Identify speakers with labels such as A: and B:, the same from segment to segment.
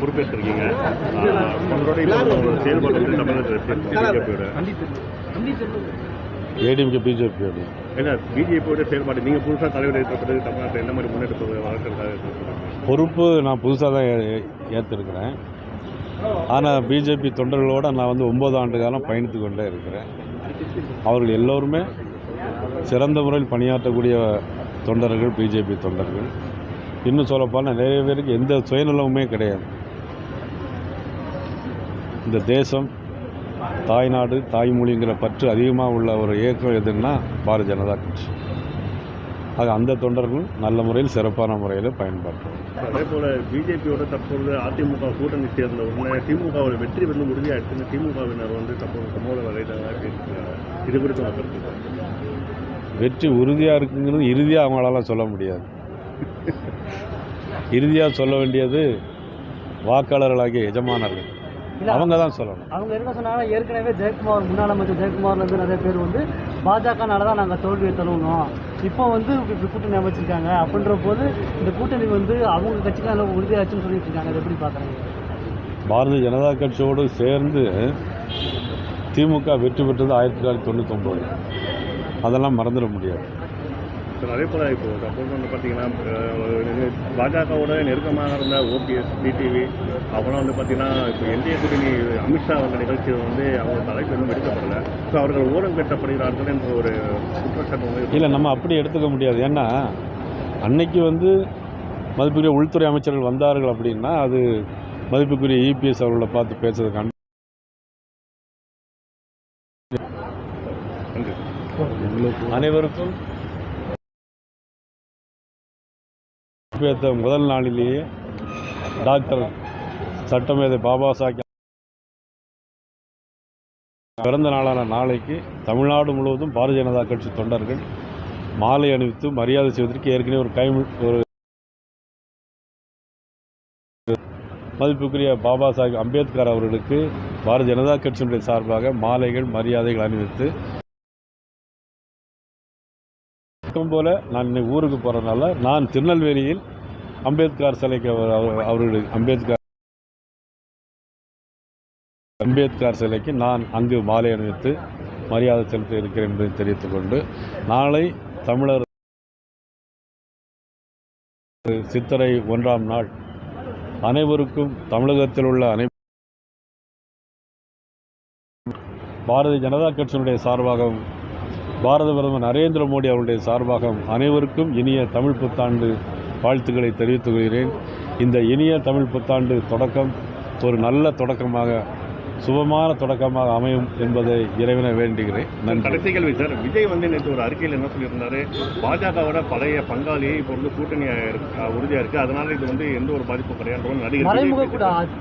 A: பொறுப்பேற்றிருக்கீங்க. ஆஹ் உங்களோட செயல்பாடு தமிழகத்தில் பிஜேபியோட
B: ஏடிஎம்கே பிஜேபியோட
A: ஏன்னா பிஜேபியோட செயல்பாடு நீங்கள் புதுசாக தலைவர் ஏற்ற பிறகு தமிழ்நாட்டில் என்ன மாதிரி முன்னெடுப்பு வளர்க்கறதுக்காக
B: பொறுப்பு நான் புதுசாக தான் ஏ- ஏற்றிருக்கிறேன் ஆனால் பிஜேபி தொண்டர்களோடு நான் வந்து ஒம்பது ஆண்டு காலம் பயணித்து கொண்டே இருக்கிறேன். அவர்கள் எல்லோருமே சிறந்த முறையில் பணியாற்றக்கூடிய தொண்டர்கள் பிஜேபி தொண்டர்கள். இன்னும் சொல்லப்போனால் நிறைய பேருக்கு எந்த சுயநலமுமே கிடையாது. இந்த தேசம் தாய்நாடு தாய்மொழிங்கிற பற்று அதிகமாக உள்ள ஒரு இயக்கம் எதுன்னா பாரதிய ஜனதா கட்சி. ஆக அந்த தொண்டர்கள் நல்ல முறையில் சிறப்பான முறையில் பயன்படுத்தும்.
A: அதே போல பிஜேபியோட தற்பொழுது அதிமுக கூட்டணி சேர்ந்த உடனே திமுகவோட வெற்றி வந்து உறுதியாயிடுச்சுன்னு திமுகவினர் வந்து தற்போது சமூக வலைதளங்களில் பேசியிருக்காங்க இது குறித்து
B: வெற்றி உறுதியாக இருக்குங்கிறது இறுதியாக அவங்களால சொல்ல முடியாது. இறுதியாக சொல்ல வேண்டியது வாக்காளர்களாகிய எஜமானர்கள். அவங்க தான் சொல்லணும்.
C: அவங்க என்ன சொன்னாங்கன்னா ஏற்கனவே ஜெயக்குமார் முன்னாள் அமைச்சர் ஜெயக்குமார்லேருந்து நிறைய பேர் வந்து பாஜகனால தான் நாங்கள் தோல்வியை தழுவணும் இப்போ வந்து இப்படி கூட்டணி அமைச்சிருக்காங்க. அப்படின்ற போது இந்த கூட்டணி வந்து அவங்க கட்சிக்கு நல்ல உறுதியாச்சுன்னு சொல்லிட்டு இருக்காங்க. அதை எப்படி பார்க்குறாங்க?
B: பாரதிய ஜனதா கட்சியோடு சேர்ந்து திமுக வெற்றி பெற்றது ஆயிரத்தி தொள்ளாயிரத்தி தொண்ணூத்தொம்பது. அதெல்லாம் மறந்துட முடியாது.
A: அதே போல் இப்போ சப்போஸ் வந்து பார்த்தீங்கன்னா பாஜகவோட நெருக்கமாக இருந்த ஓபிஎஸ் டிடிவி அப்புறம் வந்து பார்த்தீங்கன்னா இப்போ என்டிஏ கூட்டணி அமித்ஷா அவங்க நிகழ்ச்சியை வந்து அவங்க தலைக்கு வந்து எடுக்கப்படல. ஸோ அவர்கள் ஓரம் கட்டப்படுகிறார்கள் என்ற ஒரு குற்றச்சாட்டு
B: இல்லை நம்ம அப்படி எடுத்துக்க முடியாது. ஏன்னா அன்னைக்கு வந்து மதிப்புக்குரிய உள்துறை அமைச்சர்கள் வந்தார்கள் அப்படின்னா அது மதிப்புக்குரிய இபிஎஸ் அவர்களை பார்த்து பேசுறதுக்கான அனைவருக்கும் முதல் நாளிலேயே டாக்டர் சட்டமேதை பாபா சாஹிப் பிறந்த நாளான நாளைக்கு தமிழ்நாடு முழுவதும் பாரதிய ஜனதா கட்சி தொண்டர்கள் மாலை அணிவித்து மரியாதை செய்வதற்கு ஏற்கனவே ஒரு கை ஒரு மதிப்புக்குரிய பாபா சாஹிப் அம்பேத்கர் அவர்களுக்கு பாரதிய ஜனதா கட்சியினுடைய சார்பாக மாலைகள் மரியாதைகள் அணிவித்து வழக்கம் போல நான் இன்னைக்கு ஊருக்கு போகிறதுனால நான் திருநெல்வேலியில் அம்பேத்கர் சிலைக்கு அவர் அவர்- அவர்களுடைய அம்பேத்கர் அம்பேத்கர் சிலைக்கு நான் அங்கு மாலை அணிவித்து மரியாதை செலுத்த இருக்கிறேன் என்பதை தெரிவித்துக் கொண்டு நாளை தமிழர் சித்திரை ஒன்றாம் நாள் அனைவருக்கும் தமிழகத்தில் உள்ள அனை பாரதிய ஜனதா கட்சியினுடைய சார்பாகவும் பாரத பிரதமர் நரேந்திர மோடி அவருடைய சார்பாகவும் அனைவருக்கும் இனிய தமிழ் புத்தாண்டு வாழ்த்துக்களை தெரிவித்துக் கொள்கிறேன். இந்த இனிய தமிழ் புத்தாண்டு தொடக்கம் ஒரு நல்ல தொடக்கமாக சுபமான தொடக்கமாக அமையும் என்பதை இறைவனை வேண்டுகிறேன். நன்றி.
A: கடைசி கேள்வி சார் விஜய் வந்து நேற்று ஒரு அறிக்கையில் என்ன சொல்லியிருந்தாரு? பாஜகவோட பழைய பங்காளி இப்போ வந்து கூட்டணி உறுதியாக இருக்கு. அதனால இது வந்து எந்த ஒரு பாதிப்பும் கிடையாது நடிகர்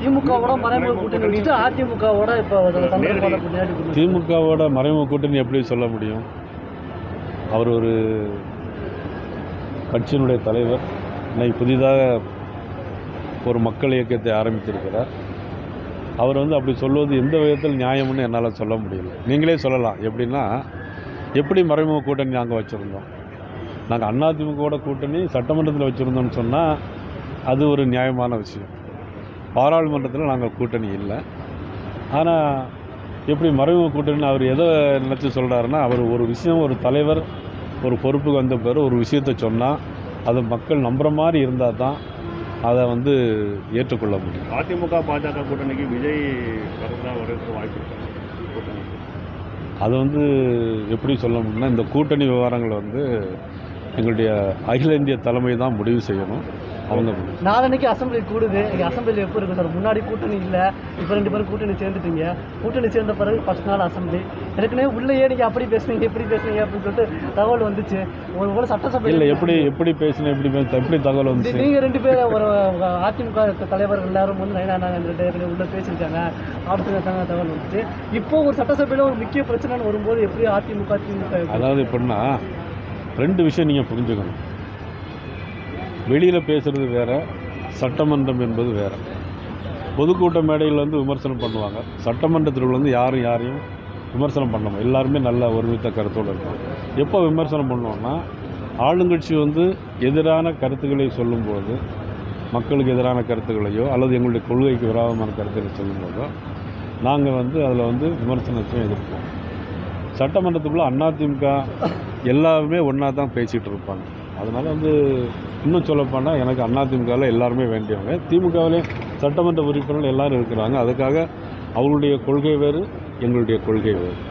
C: திமுகவோட மறைமுக கூட்டணி. அதிமுகவோட இப்போ.
B: திமுகவோட மறைமுக கூட்டணி எப்படி சொல்ல முடியும்? அவர் ஒரு கட்சியினுடைய தலைவர். இன்னைக்கு புதிதாக ஒரு மக்கள் இயக்கத்தை ஆரம்பித்திருக்கிறார். அவர் வந்து அப்படி சொல்வது எந்த விதத்தில் நியாயம்னு என்னால் சொல்ல முடியல. நீங்களே சொல்லலாம். எப்படின்னா எப்படி மறைமுக கூட்டணி நாங்கள் வச்சுருந்தோம்? நாங்கள் அதிமுகவோட கூட்டணி சட்டமன்றத்தில் வச்சுருந்தோம்னு சொன்னால் அது ஒரு நியாயமான விஷயம். பாராளுமன்றத்தில் நாங்கள் கூட்டணி இல்லை. ஆனால் எப்படி மறைமுக கூட்டணி அவர் எதை நினச்சி சொல்கிறாருன்னா அவர் ஒரு விஷயம் ஒரு தலைவர் ஒரு பொறுப்புக்கு வந்த பிறகு ஒரு விஷயத்தை சொன்னால் அதை மக்கள் நம்புகிற மாதிரி இருந்தால் தான் அதை வந்து ஏற்றுக்கொள்ள முடியும்.
A: அதிமுக பாஜக கூட்டணிக்கு விஜய் வரதான் வரதுக்கு வாய்ப்பு
B: அது வந்து எப்படி சொல்ல முடியும்னா இந்த கூட்டணி விவகாரங்களை வந்து எங்களுடைய அகில இந்திய தலைமை தான் முடிவு செய்யணும். அவங்க
C: நாளன்னைக்கு அசம்பிளி கூடுது. இங்க அசம்பிளி எப்போ இருக்கு சார் முன்னாடி கூட்டணி இல்லை. இப்போ ரெண்டு பேரும் கூட்டணி சேர்ந்துட்டீங்க. கூட்டணி சேர்ந்த பிறகு ஃபர்ஸ்ட் நாள் அசம்பிளி ஏற்கனவே உள்ளேயே நீங்கள் அப்படி பேசுனீங்க இப்படி பேசுனீங்க அப்படின்னு சொல்லிட்டு தகவல் வந்துச்சு. ஒரு போல சட்டசபை
B: இல்லை எப்படி எப்படி பேசினேன் எப்படி பேச எப்படி தகவல் வந்துச்சு?
C: நீங்கள் ரெண்டு பேரும் ஒரு அதிமுக தலைவர்கள் எல்லாரும் வந்து நைனா நாங்கள் உள்ள பேசியிருக்காங்க. அப்படின்னு தகவல் வந்துச்சு. இப்போ ஒரு சட்டசபையில் ஒரு முக்கிய பிரச்சனைன்னு வரும்போது எப்படி அதிமுக திமுக
B: அதாவது எப்படின்னா ரெண்டு விஷயம் நீங்கள் புரிஞ்சுக்கணும். வெளியில் பேசுகிறது வேறு சட்டமன்றம் என்பது வேறு. பொதுக்கூட்ட மேடையில் வந்து விமர்சனம் பண்ணுவாங்க. சட்டமன்றத்தில் வந்து யாரும் யாரையும் விமர்சனம் பண்ணணும் எல்லாருமே நல்ல ஒருமித்த கருத்தோடு இருக்கும் எப்போ விமர்சனம் பண்ணுவோம்னா ஆளுங்கட்சி வந்து எதிரான கருத்துக்களை சொல்லும்போது மக்களுக்கு எதிரான கருத்துக்களையோ அல்லது எங்களுடைய கொள்கைக்கு விரோதமான கருத்துக்களை சொல்லும்போதோ நாங்கள் வந்து அதில் வந்து விமர்சனத்தையும் எதிர்ப்போம். சட்டமன்றத்துக்குள்ளே அதிமுக எல்லாருமே ஒன்றா தான் பேசிகிட்டு இருப்பாங்க. அதனால் வந்து இன்னும் சொல்லப்போனால் எனக்கு அதிமுகவில் எல்லாருமே வேண்டியவங்க. திமுகவிலே சட்டமன்ற உறுப்பினர்கள் எல்லாரும் இருக்கிறாங்க. அதுக்காக அவங்களுடைய கொள்கை வேறு எங்களுடைய கொள்கை வேறு.